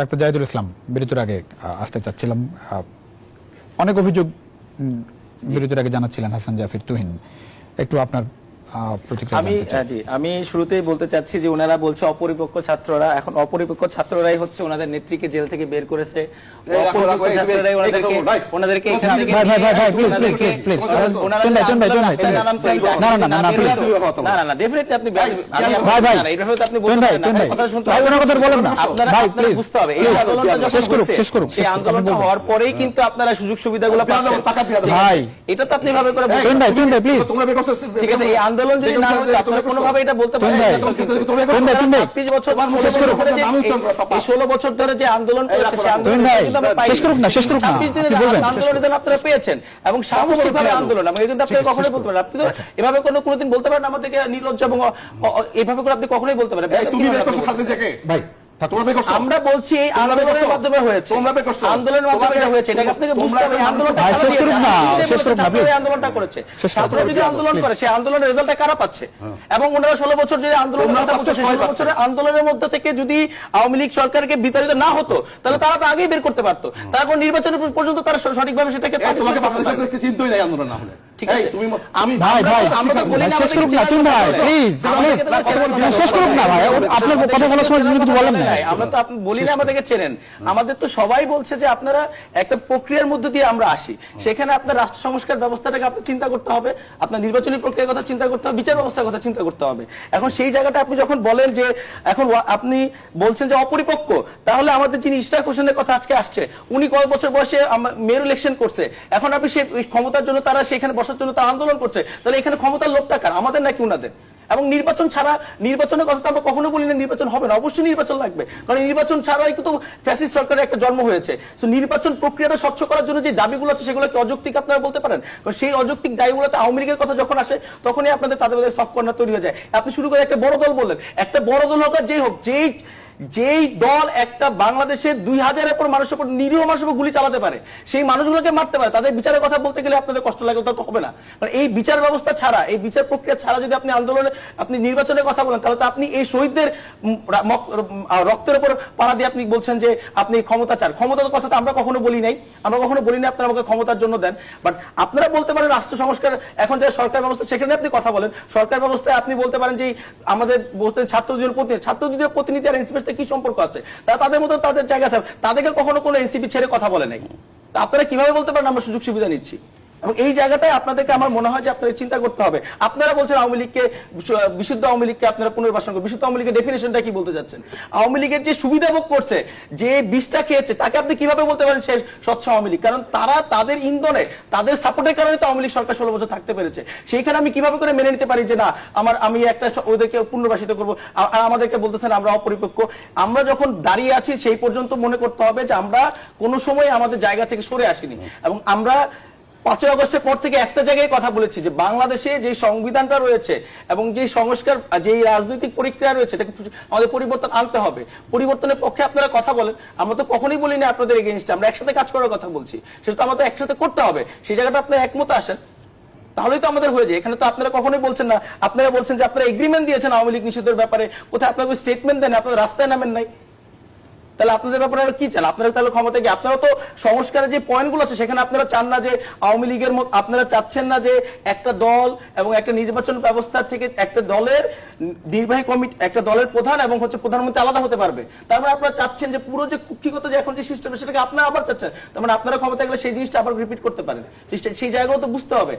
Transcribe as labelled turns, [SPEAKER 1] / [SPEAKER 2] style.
[SPEAKER 1] Doctor Zahidul ইসলাম বিরতির আগে আসতে চাচ্ছিলাম। অনেক অভিযোগ বিরতির আগে জানাচ্ছিলেন হাসান জাফির তুহিন। একটু আপনার
[SPEAKER 2] আমি জি আমি শুরুতেই বলতে চাচ্ছি যে ওনারা বলছে অপরিপক্ক ছাত্ররা এখন অপরিপক্ক ছাত্ররাই হচ্ছে ওনাদের নেত্রীকে জেল থেকে বের করেছে।
[SPEAKER 3] রাখো, রাখো,
[SPEAKER 2] অপরিপক্ক ছাত্ররাই ওনাদেরকে ওনাদেরকে এখান থেকে
[SPEAKER 1] ভাই, ভাই, ভাই, ভাই, please,
[SPEAKER 2] ওনাদেরকে-
[SPEAKER 1] please, please, please.
[SPEAKER 2] ওনারা
[SPEAKER 1] চুন ভাই, চুন ভাই, চুন
[SPEAKER 2] আন্দোলন নাম তৈরি করে-
[SPEAKER 1] না, না, না, না, please.
[SPEAKER 2] না, না, না, definitely আপনি আমি- আমি-
[SPEAKER 1] ভাই, ভাই।
[SPEAKER 2] না, না, এইভাবে তো আপনি বলতে পারেন না। কথা শুনতে
[SPEAKER 1] ভাই, ওনার কথা বলেন না।
[SPEAKER 2] আপনারা
[SPEAKER 1] ভাই,
[SPEAKER 2] আপনারা বুঝতে হবে। এই আন্দোলনটা যখন
[SPEAKER 1] শেষ করুক, শেষ করুক,
[SPEAKER 2] সেই আন্দোলনটা হওয়ার পরেই কিন্তু আপনারা সুযোগ সুবিধাগুলো পাচ্ছেন।
[SPEAKER 1] ভাই।
[SPEAKER 2] এটা তো আপনি এভাবে করে বলতে
[SPEAKER 1] ভাই ভাই প্লিজ
[SPEAKER 3] তোমরা বের
[SPEAKER 2] ঠিক আছে এই আন্দোলন যদি না হতো আপনারা কোনোভাবে এটা বলতে পারেন ছাব্বিশ বছর
[SPEAKER 3] তোমার শেষ করো,
[SPEAKER 2] এই- ষোলো বছর ধরে যে আন্দোলন
[SPEAKER 3] এই
[SPEAKER 2] করেছে সেই আন্দোলন কিন্তু আমরা
[SPEAKER 1] শেষ করুক না, শেষ করুক না।
[SPEAKER 2] আন্দোলনের জন্য আপনারা পেয়েছেন এবং সামষ্টিকভাবে আন্দোলন? এবং এই কিন্তু আপনি কখনোই বলতে পারেন আপনি তো এভাবে কোনো কোনোদিন বলতে পারেন আমাদেরকে নির্লজ্জ এবং এভাবে করে আপনি কখনোই বলতে পারেন
[SPEAKER 1] ভাই
[SPEAKER 2] আমরা বলছি এই আন্দোলনের মাধ্যমে হয়েছে।
[SPEAKER 3] তোমরা বের করছ?
[SPEAKER 2] আন্দোলনের মাধ্যমে
[SPEAKER 3] তোমরা
[SPEAKER 2] এটা
[SPEAKER 3] বের-
[SPEAKER 2] হয়েছে। এটা আপনাকে বুঝতে হবে আন্দোলনটা
[SPEAKER 1] শেষ করুক না, শেষ করুক না,
[SPEAKER 2] ছাত্ররা এই
[SPEAKER 1] please।
[SPEAKER 2] আন্দোলনটা করেছে।
[SPEAKER 1] শেষ
[SPEAKER 2] যদি আন্দোলন করে সেই আন্দোলনের রেজাল্টটা কারা পাচ্ছে? এবং ওনারা ষোলো বছর যে আন্দোলনের
[SPEAKER 3] তোমরা
[SPEAKER 2] কথা বলছে
[SPEAKER 3] পাচ্ছ,
[SPEAKER 2] সেই
[SPEAKER 3] সবাই
[SPEAKER 2] ষোলো বছরের আন্দোলনের মধ্যে থেকে যদি আওয়ামী লীগ সরকারকে বিতাড়িত না হতো তাহলে তারা তো আগেই বের করতে পারতো। তারা কোন নির্বাচনের পর্যন্ত তারা সঠিকভাবে সেটাকে
[SPEAKER 3] তোমাকে
[SPEAKER 2] participate করতে পারতো।
[SPEAKER 3] বাংলাদেশের চিন্তাই নাই আন্দোলন না হলে।
[SPEAKER 2] ঠিক আছে।
[SPEAKER 3] তুমি
[SPEAKER 2] আমি
[SPEAKER 1] ভাই, ভাই, শেষ না ভাই প্লিজ শেষ না ভাই। আপনার কথা বলার সময় কিছু বলেন না
[SPEAKER 2] নাই, আমরা তো আপনি বলি না আমাদেরকে চেনেন। আমাদের তো সবাই বলছে যে আপনারা একটা প্রক্রিয়ার মধ্যে দিয়ে আমরা আসি। সেখানে আপনার রাষ্ট্র সংস্কার ব্যবস্থাটাকে আপনার চিন্তা করতে হবে আপনার নির্বাচনী প্রক্রিয়ার কথা চিন্তা করতে হবে বিচার ব্যবস্থার কথা চিন্তা করতে হবে। এখন সেই জায়গাটা আপনি যখন বলেন যে এখন আপনি বলছেন যে অপরিপক্ক তাহলে আমাদের যিনি ইশরাক হোসেনের কথা আজকে আসছে উনি কয়েক বছর বয়সে মেয়র ইলেকশন করছে। এখন আপনি সেই ক্ষমতার জন্য তারা সেখানে বসার জন্য তারা আন্দোলন করছে। তাহলে এখানে ক্ষমতার লোকটা কার? আমাদের নাকি উনাদের? এবং নির্বাচন ছাড়া, নির্বাচনের কথা তো আমরা কখনো বলি না, নির্বাচন হবে না। অবশ্যই নির্বাচন লাগবে। কারণ নির্বাচন ছাড়াই কিন্তু ফ্যাসিস্ট সরকারের একটা জন্ম হয়েছে। তো নির্বাচন প্রক্রিয়াটা স্বচ্ছ করার জন্য যে দাবিগুলো আছে, সেগুলো কি অযৌক্তিক আপনারা বলতে পারেন? কারণ সেই অযৌক্তিক দাবিগুলোতে আওয়ামী লীগের কথা যখন আসে, তখনই আপনাদের তাদের সফট কর্নার তৈরি হয়ে যায়। আপনি শুরু করে একটা বড় দল বললেন। একটা বড় দল হোক আর যেই হোক, যেই যেই দল একটা বাংলাদেশের দুই হাজারের পর মানুষের উপর নিরীহ মানুষের উপর গুলি চালাতে পারে, সেই মানুষগুলোকে মারতে পারে, তাদের বিচারের কথা বলতে গেলে আপনাদের কষ্ট লাগলে তো হবে না। কারণ এই বিচার ব্যবস্থা ছাড়া, এই বিচার প্রক্রিয়া ছাড়া যদি আপনি আন্দোলনে, আপনি নির্বাচনের কথা বলেন, তাহলে তো আপনি এই শহীদদের রক্তের উপর পাড়া দিয়ে আপনি বলছেন যে আপনি ক্ষমতা চান। ক্ষমতার কথা তো আমরা কখনো বলি নাই। আমরা কখনো বলি না আপনারা আমাকে ক্ষমতার জন্য দেন। বাট আপনারা বলতে পারেন রাষ্ট্র সংস্কার, এখন যে সরকার ব্যবস্থা, সেখানে আপনি কথা বলেন। সরকার ব্যবস্থায় আপনি বলতে পারেন যে আমাদের বলতে ছাত্র দুজন প্রতিনিধি ছাত্র দুজন প্রতিনিধি আর এনসিপির সাথে কি সম্পর্ক আছে? তারা তাদের মতো তাদের জায়গা তাদেরকে কখনো কোনো এনসিপি ছেড়ে কথা বলে নাই। আপনারা কীভাবে বলতে পারেন? আমরা সুযোগ সুবিধা নিচ্ছি। এবং এই জায়গাটায় আপনাদেরকে আমার মনে হয় যে আপনাদের চিন্তা করতে হবে। আপনারা বলছেন আওয়ামী লীগকে, বিশুদ্ধ আওয়ামী লীগকে আপনারা পুনর্বাসন করবেন বিশুদ্ধ আওয়ামী লীগের ডেফিনেশনটা কি বলতে যাচ্ছেন আওয়ামী লীগের যে সুবিধা ভোগ করছে, যে বিষটা খেয়েছে, তাকে আপনি কীভাবে বলতে পারেন সে স্বচ্ছ আওয়ামী লীগ? কারণ তারা তাদের ইন্ধনে, তাদের সাপোর্টের কারণে তো আওয়ামী লীগ সরকার ষোলো বছর থাকতে পেরেছে। সেইখানে আমি কীভাবে করে মেনে নিতে পারি যে না, আমার, আমি একটা ওদেরকে পুনর্বাসিত করব? আর আমাদেরকে বলতেছেন আমরা অপরিপক্ক। আমরা যখন দাঁড়িয়ে আছি, সেই পর্যন্ত মনে করতে হবে যে আমরা কোনো সময় আমাদের জায়গা থেকে সরে আসিনি। এবং আমরা পাঁচই আগস্টের পর থেকে একটা জায়গায় কথা বলেছি যে বাংলাদেশে যে সংবিধানটা রয়েছে এবং যে সংস্কার, যে রাজনৈতিক প্রক্রিয়া রয়েছে, এটাকে আমাদের পরিবর্তন আনতে হবে। পরিবর্তনের পক্ষে আপনারা কথা বলেন। আমরা তো কখনোই বলি না আপনাদের এগেনস্টে আমরা একসাথে কাজ করার কথা বলছি। সেটা তো আমাদের একসাথে করতে হবে। সেই জায়গাটা আপনার একমত আসেন। তাহলেই তো আমাদের হয়ে যায়। এখানে তো আপনারা কখনোই বলছেন না। আপনারা বলছেন যে আপনারা এগ্রিমেন্ট দিয়েছেন আওয়ামী লীগ নিষিদ্ধের ব্যাপারে। কোথায় আপনারা স্টেটমেন্ট দেন? আপনারা রাস্তায় নামেন নাই। তাহলে আপনাদের ব্যাপারে আর কি চান? আপনারা তাহলে ক্ষমতা কি আপনারা তো সংস্কারের যে পয়েন্টগুলো আছে, সেখানে আপনারা চান না যে আওয়ামী লীগের মত আপনারা চাচ্ছেন না যে একটা দল এবং একটা নির্বাচন ব্যবস্থা থেকে একটা দলের নির্বাহী কমিটি, একটা দলের প্রধান এবং হচ্ছে প্রধানমন্ত্রী আলাদা হতে পারবে। তারপরে আপনারা চাচ্ছেন যে পুরো যে কুক্ষিগত যে এখন যে সিস্টেম সেটাকে আপনারা আবার চাচ্ছেন। তার মানে আপনারা ক্ষমতা গেলে সেই জিনিসটা আবার রিপিট করতে পারেন। সেই জায়গাও তো বুঝতে হবে।